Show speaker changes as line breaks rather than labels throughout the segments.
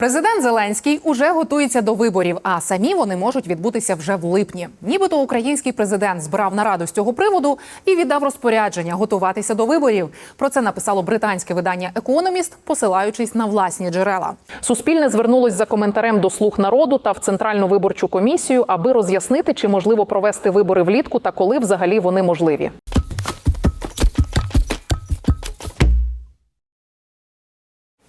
Президент Зеленський уже готується до виборів, а самі вони можуть відбутися вже в липні. Нібито український президент збирав нараду з цього приводу і віддав розпорядження готуватися до виборів. Про це написало британське видання Економіст, посилаючись на власні джерела. Суспільне звернулось за коментарем до слуг народу та в центральну виборчу комісію, аби роз'яснити, чи можливо провести вибори влітку та коли взагалі вони можливі.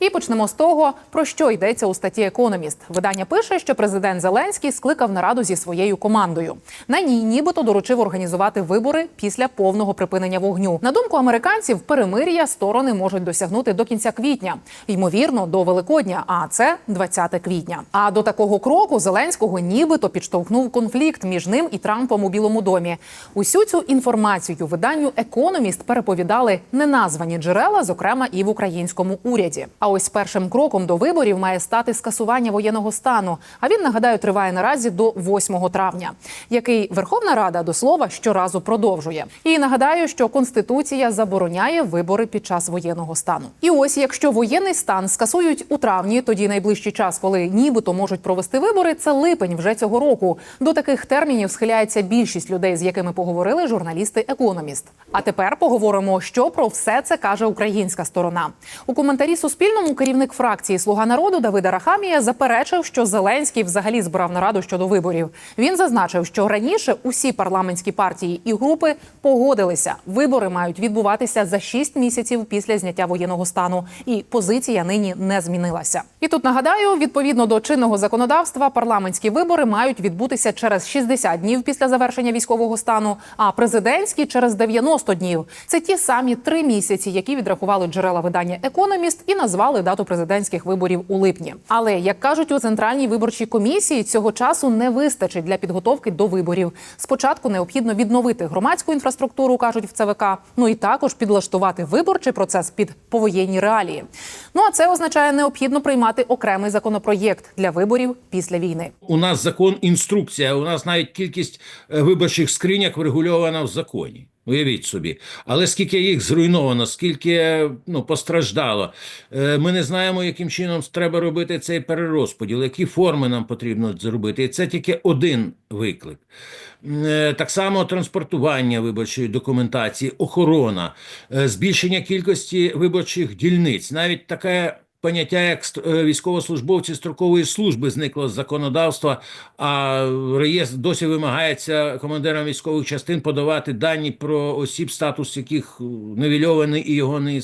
І почнемо з того, про що йдеться у статті Економіст. Видання пише, що президент Зеленський скликав нараду зі своєю командою. На ній нібито доручив організувати вибори після повного припинення вогню. На думку американців, перемир'я сторони можуть досягнути до кінця квітня, ймовірно, до Великодня. А це 20 квітня. А до такого кроку Зеленського нібито підштовхнув конфлікт між ним і Трампом у Білому домі. Усю цю інформацію виданню Економіст переповідали неназвані джерела, зокрема і в українському уряді. А ось першим кроком до виборів має стати скасування воєнного стану. А він нагадаю триває наразі до 8 травня, який Верховна Рада до слова щоразу продовжує. І нагадаю, що конституція забороняє вибори під час воєнного стану. І ось якщо воєнний стан скасують у травні, тоді найближчий час, коли нібито можуть провести вибори, це липень вже цього року. До таких термінів схиляється більшість людей, з якими поговорили журналісти Економіст. А тепер поговоримо, що про все це каже українська сторона. У коментарі Суспільному керівник фракції Слуга народу Давида Рахамія заперечив, що Зеленський взагалі збирав нараду щодо виборів. Він зазначив, що раніше усі парламентські партії і групи погодилися. Вибори мають відбуватися за 6 місяців після зняття воєнного стану, і позиція нині не змінилася. І тут нагадаю, відповідно до чинного законодавства, парламентські вибори мають відбутися через 60 днів після завершення військового стану, а президентські через 90 днів. Це ті самі три місяці, які відрахували джерела видання Економіст і назвали дату президентських виборів у липні. Але як кажуть у центральній виборчій комісії, цього часу не вистачить для підготовки до виборів. Спочатку необхідно відновити громадську інфраструктуру, кажуть в ЦВК. Ну і також підлаштувати виборчий процес під повоєнні реалії. Ну а це означає необхідно приймати окремий законопроєкт для виборів після війни.
У нас закон інструкція. У нас навіть кількість е, виборчих скриньок врегульована в законі. Уявіть собі, але скільки їх зруйновано, скільки ну постраждало, Е, ми не знаємо, яким чином треба робити цей перерозподіл, які форми нам потрібно зробити. І це тільки один виклик. Е, Так само транспортування виборчої документації, охорона, е, збільшення кількості виборчих дільниць, навіть таке. Поняття як е, військовослужбовці строкової служби зникло з законодавства, а реєстр досі вимагається командирам військових частин подавати дані про осіб, статус яких е, невільований і його не.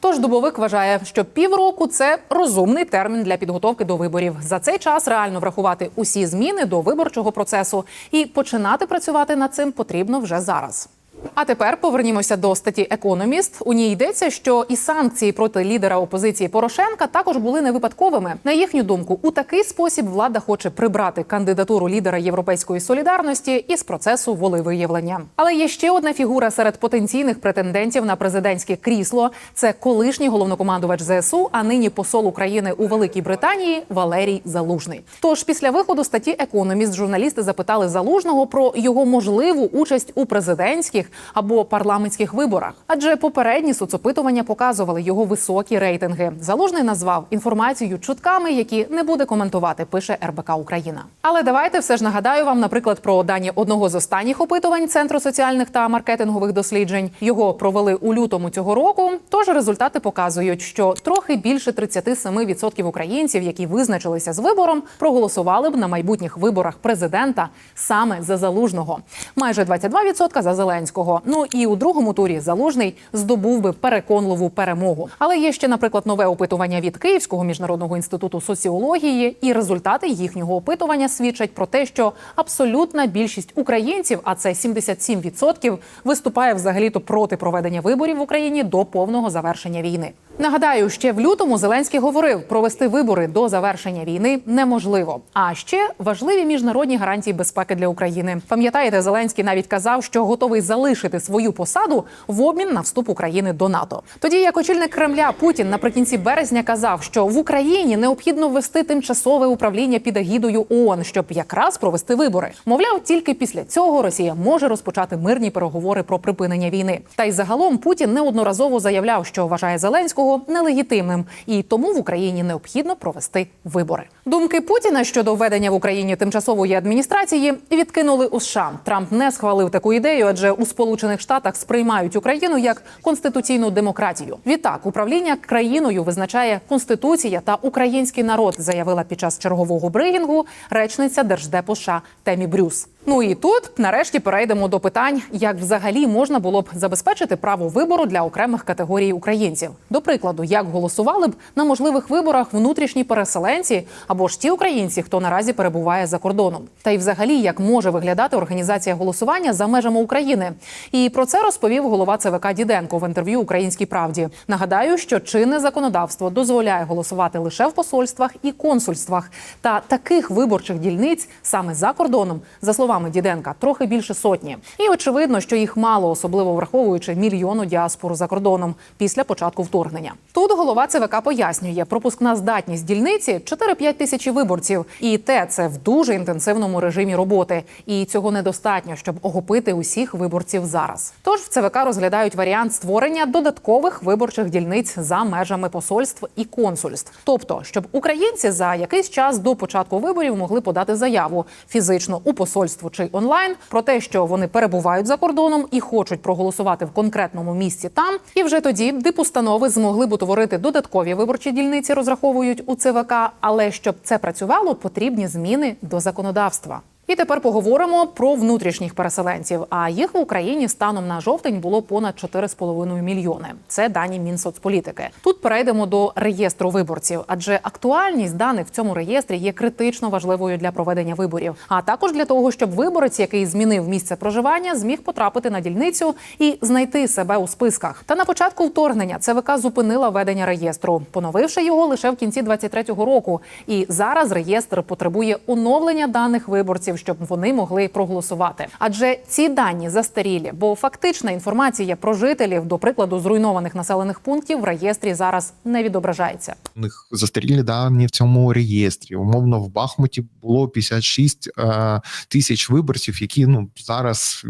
Тож Дубовик вважає, що півроку це розумний термін для підготовки до виборів. За цей час реально врахувати усі зміни до виборчого процесу і починати працювати над цим потрібно вже зараз. А тепер повернімося до статті Економіст. У ній йдеться, що і санкції проти лідера опозиції Порошенка також були не випадковими. На їхню думку, у такий спосіб влада хоче прибрати кандидатуру лідера Європейської солідарності із процесу волевиявлення. Але є ще одна фігура серед потенційних претендентів на президентське крісло. Це колишній головнокомандувач ЗСУ, а нині посол України у Великій Британії Валерій Залужний. Тож після виходу статті Економіст журналісти запитали Залужного про його можливу участь у президентських або парламентських виборах. Адже попередні соцопитування показували його високі рейтинги. Залужний назвав інформацію чутками, які не буде коментувати. Пише РБК Україна. Але давайте все ж нагадаю вам, наприклад, про дані одного з останніх опитувань Центру соціальних та маркетингових досліджень. Його провели у лютому цього року. Тож результати показують, що трохи більше 37% українців, які визначилися з вибором, проголосували б на майбутніх виборах президента саме за залужного. Майже 22% за Зеленського. Ну і у другому турі залужний здобув би переконливу перемогу. Але є ще, наприклад, нове опитування від Київського міжнародного інституту соціології, і результати їхнього опитування свідчать про те, що абсолютна більшість українців, а це 77%, виступає взагалі-то проти проведення виборів в Україні до повного завершення війни. Нагадаю, ще в лютому Зеленський говорив, провести вибори до завершення війни неможливо. А ще важливі міжнародні гарантії безпеки для України. Пам'ятаєте, Зеленський навіть казав, що готовий залишити залишити свою посаду в обмін на вступ України до НАТО. Тоді як очільник Кремля Путін наприкінці березня казав, що в Україні необхідно ввести тимчасове управління під агідою ООН, щоб якраз провести вибори. Мовляв, тільки після цього Росія може розпочати мирні переговори про припинення війни. Та й загалом Путін неодноразово заявляв, що вважає Зеленського нелегітимним, і тому в Україні необхідно провести вибори. Думки Путіна щодо введення в Україні тимчасової адміністрації відкинули у США. Трамп не схвалив таку ідею, адже у Сполучених Штатах сприймають Україну як конституційну демократію. Відтак, управління країною визначає конституція та український народ, заявила під час чергового брифінгу речниця Держдепу США Темі Брюс. Ну і тут нарешті перейдемо до питань, як взагалі можна було б забезпечити право вибору для окремих категорій українців. До прикладу, як голосували б на можливих виборах внутрішні переселенці або ж ті українці, хто наразі перебуває за кордоном, та й взагалі як може виглядати організація голосування за межами України. І про це розповів голова ЦВК Діденко в інтерв'ю Українській правді. Нагадаю, що чинне законодавство дозволяє голосувати лише в посольствах і консульствах. Та таких виборчих дільниць саме за кордоном, за словами Діденка, трохи більше сотні. І очевидно, що їх мало, особливо враховуючи мільйону діаспору за кордоном після початку вторгнення. Тут голова ЦВК пояснює, пропускна здатність дільниці 4-5 тисячі виборців, і те це в дуже інтенсивному режимі роботи. І цього недостатньо, щоб охопити усіх виборців зараз. Тож в ЦВК розглядають варіант створення додаткових виборчих дільниць за межами посольств і консульств, тобто, щоб українці за якийсь час до початку виборів могли подати заяву фізично у посольство чи онлайн про те, що вони перебувають за кордоном і хочуть проголосувати в конкретному місці там. І вже тоді дипустанови змогли б утворити додаткові виборчі дільниці, розраховують у ЦВК. Але щоб це працювало, потрібні зміни до законодавства. І тепер поговоримо про внутрішніх переселенців. А їх в Україні станом на жовтень було понад 4,5 мільйони. Це дані Мінсоцполітики. Тут перейдемо до реєстру виборців, адже актуальність даних в цьому реєстрі є критично важливою для проведення виборів, а також для того, щоб виборець, який змінив місце проживання, зміг потрапити на дільницю і знайти себе у списках. Та на початку вторгнення ЦВК зупинила ведення реєстру, поновивши його лише в кінці 23-го року. І зараз реєстр потребує оновлення даних виборців, щоб вони могли проголосувати. Адже ці дані застарілі, бо фактична інформація про жителів, до прикладу, зруйнованих населених пунктів в реєстрі зараз не відображається.
У них застарілі дані в цьому реєстрі. Умовно, в Бахмуті було 56 е, тисяч виборців, які ну зараз.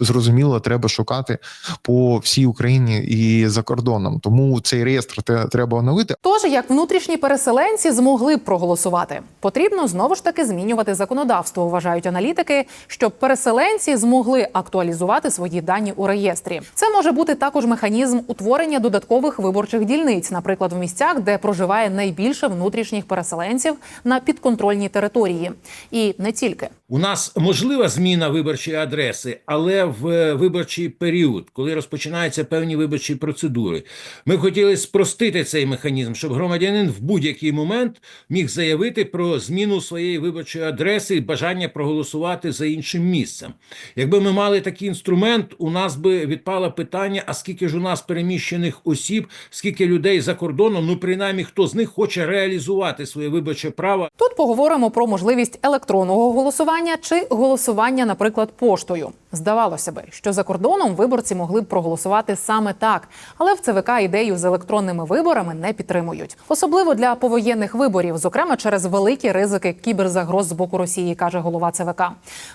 Зрозуміло, треба шукати по всій Україні і за кордоном. Тому цей реєстр те- треба оновити.
Тож, як внутрішні переселенці змогли б проголосувати, потрібно знову ж таки змінювати законодавство. Вважають аналітики, щоб переселенці змогли актуалізувати свої дані у реєстрі. Це може бути також механізм утворення додаткових виборчих дільниць, наприклад, в місцях, де проживає найбільше внутрішніх переселенців на підконтрольній території, і не тільки.
У нас можлива зміна виборчої адреси, але в е, виборчий період, коли розпочинаються певні виборчі процедури. Ми хотіли спростити цей механізм, щоб громадянин в будь-який момент міг заявити про зміну своєї виборчої адреси і бажання проголосувати за іншим місцем. Якби ми мали такий інструмент, у нас би відпало питання: а скільки ж у нас переміщених осіб, скільки людей за кордоном, ну принаймні хто з них хоче реалізувати своє виборче право
Тут поговоримо про можливість електронного голосування чи голосування, наприклад, поштою. Здавалося би, що за кордоном виборці могли б проголосувати саме так, але в ЦВК ідею з електронними виборами не підтримують, особливо для повоєнних виборів, зокрема через великі ризики кіберзагроз з боку Росії, каже голова ЦВК.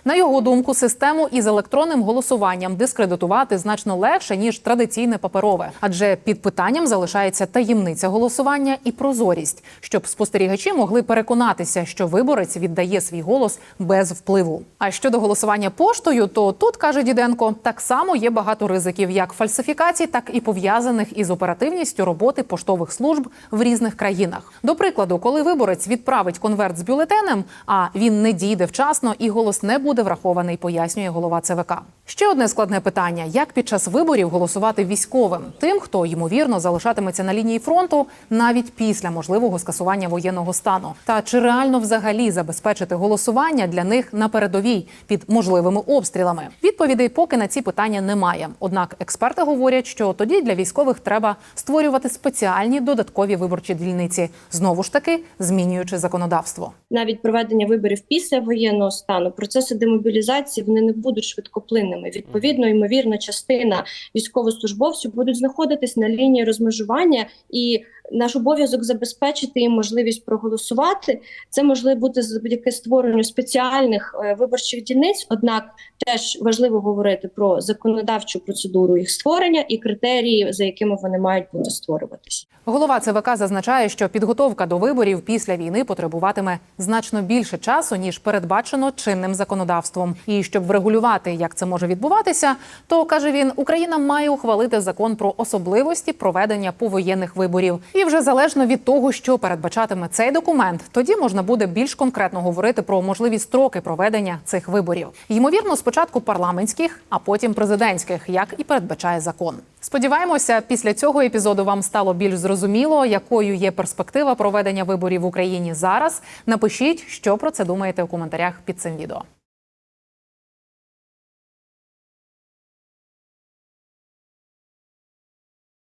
На його думку, систему із електронним голосуванням дискредитувати значно легше ніж традиційне паперове, адже під питанням залишається таємниця голосування і прозорість, щоб спостерігачі могли переконатися, що виборець віддає свій голос без впливу. А щодо голосування поштою, то тут каже Діденко, так само є багато ризиків, як фальсифікацій, так і пов'язаних із оперативністю роботи поштових служб в різних країнах. До прикладу, коли виборець відправить конверт з бюлетенем, а він не дійде вчасно і голос не буде врахований, пояснює голова ЦВК. Ще одне складне питання: як під час виборів голосувати військовим, тим, хто ймовірно залишатиметься на лінії фронту навіть після можливого скасування воєнного стану, та чи реально взагалі забезпечити голосування для них на передовій під можливими обстрілами? Відповідей поки на ці питання немає. Однак експерти говорять, що тоді для військових треба створювати спеціальні додаткові виборчі дільниці, знову ж таки змінюючи законодавство.
навіть проведення виборів після воєнного стану, процеси демобілізації вони не будуть швидкоплинними. Відповідно, ймовірна частина військовослужбовців будуть знаходитись на лінії розмежування, і наш обов'язок забезпечити їм можливість проголосувати. Це можливо бути завдяки створенню спеціальних е, виборчих дільниць. Однак теж важливо говорити про законодавчу процедуру їх створення і критерії, за якими вони мають бути створюватися.
Голова ЦВК зазначає, що підготовка до виборів після війни потребуватиме значно більше часу ніж передбачено чинним законодавством. І щоб врегулювати, як це може відбуватися, то каже він, Україна має ухвалити закон про особливості проведення повоєнних виборів. І вже залежно від того, що передбачатиме цей документ, тоді можна буде більш конкретно говорити про можливі строки проведення цих виборів. Ймовірно, спочатку парламентських, а потім президентських, як і передбачає закон. Сподіваємося, після цього епізоду вам стало більш зрозуміло, якою є перспектива проведення виборів в Україні зараз. Напишіть, що про це думаєте у коментарях під цим відео.